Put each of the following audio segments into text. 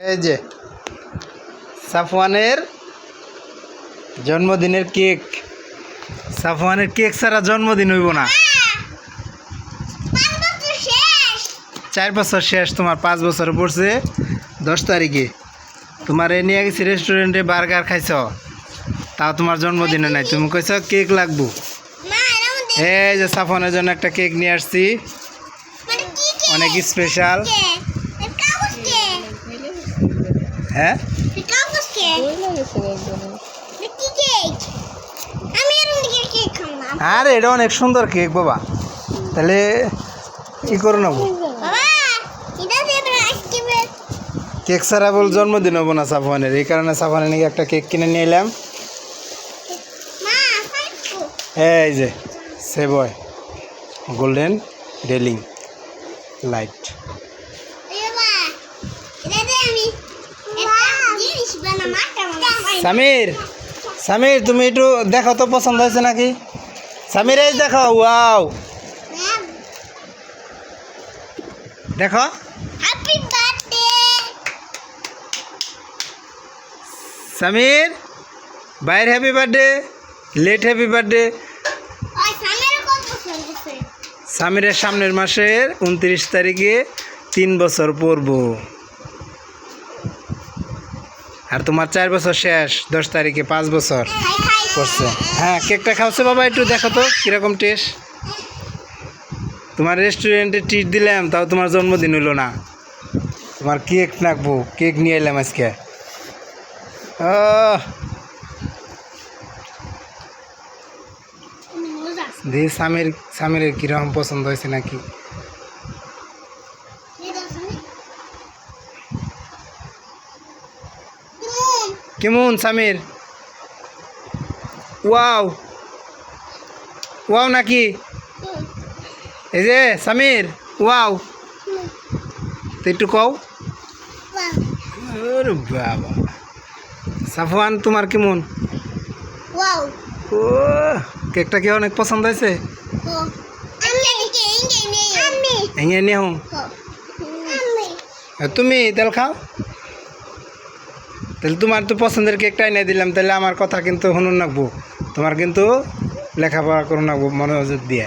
এই যে সাফওয়ানের জন্মদিনের কেক। সাফওয়ানের কেক ছাড়া জন্মদিন হইব না। চার বছর শেষ তোমার পাঁচ বছর পড়ছে দশ তারিখে। তোমার এ নিয়ে গেছি রেস্টুরেন্টে বার্গার খাইছ। তাও তোমার জন্মদিনে নাই। তুমি কইছ কেক লাগবো। এই যে সাফওয়ানের জন্য একটা কেক নিয়ে আসছি। অনেক স্পেশাল হ্যাঁ? আর, এটা অনেক সুন্দর কেক বাবা। তাহলে ই করে নেব? কেক ছাড়া বল, জন্মদিন হব না সাফওয়ানের। এই কারণে সাফওয়ানের নাকি একটা কেক কিনে নিয়ে এলাম। এই যে সে বয় গোল্ডেন ডেলিং লাইট সামির সামির তুমি একটু দেখো তো পছন্দ হয়েছে নাকি? সামির এই দেখো ওয়াও। দেখো। সামির বাইর happy birthday late happy birthday সামিরের সামনের মাসের উনত্রিশ তারিখে তিন বছর পড়ব আর তোমার চার বছর শেষ দশ তারিখে পাঁচ বছর করছে। হ্যাঁ কেকটা খাওয়াছে বাবা একটু দেখো তো কীরকম টেস্ট তোমার রেস্টুরেন্টে ট্রিট দিলাম তাও তোমার জন্মদিন হলো না। তোমার কেক নাকবো কেক নিয়ে এলাম আজকে। মজা স্বামীর স্বামীর কীরকম পছন্দ হয়েছে নাকি এই দাও সামনে কেমন স্বামীর ওয়াও। ওয়াও নাকি? এই যে স্বামীর ওয়াও। তো একটু কও। বাবা। সাফওয়ান তোমার কেমন? ওয়াও। ও কেকটা কি অনেক পছন্দ হয়েছে? ও আমি এদিকে এদিকে নেই। আমি। এঙে নিয়ে তুমি তেল খাও? তাহলে তোমার তো পছন্দের কেকটা এনে দিলাম তাহলে আমার কথা কিন্তু শুনুন নাকবো তোমার কিন্তু লেখাপড়া করুন নাকবো মনোযোগ দিয়ে।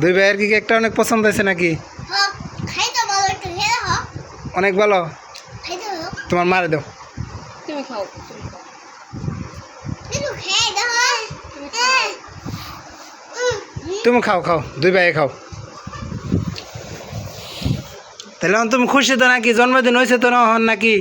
দুই ভাইয়ের কি কেকটা অনেক পছন্দ হয়েছে নাকি? হ খাই তো ভালো একটু খেয়ে হ অনেক ভালো? তোমার মারে দাও। তুমি খাও। দাও তুমি খাও খাও। দুই ভাইয়ে খাও। তাহলে তুমি খুশি তো নাকি? জন্মদিন হয়েছে তো না হন নাকি?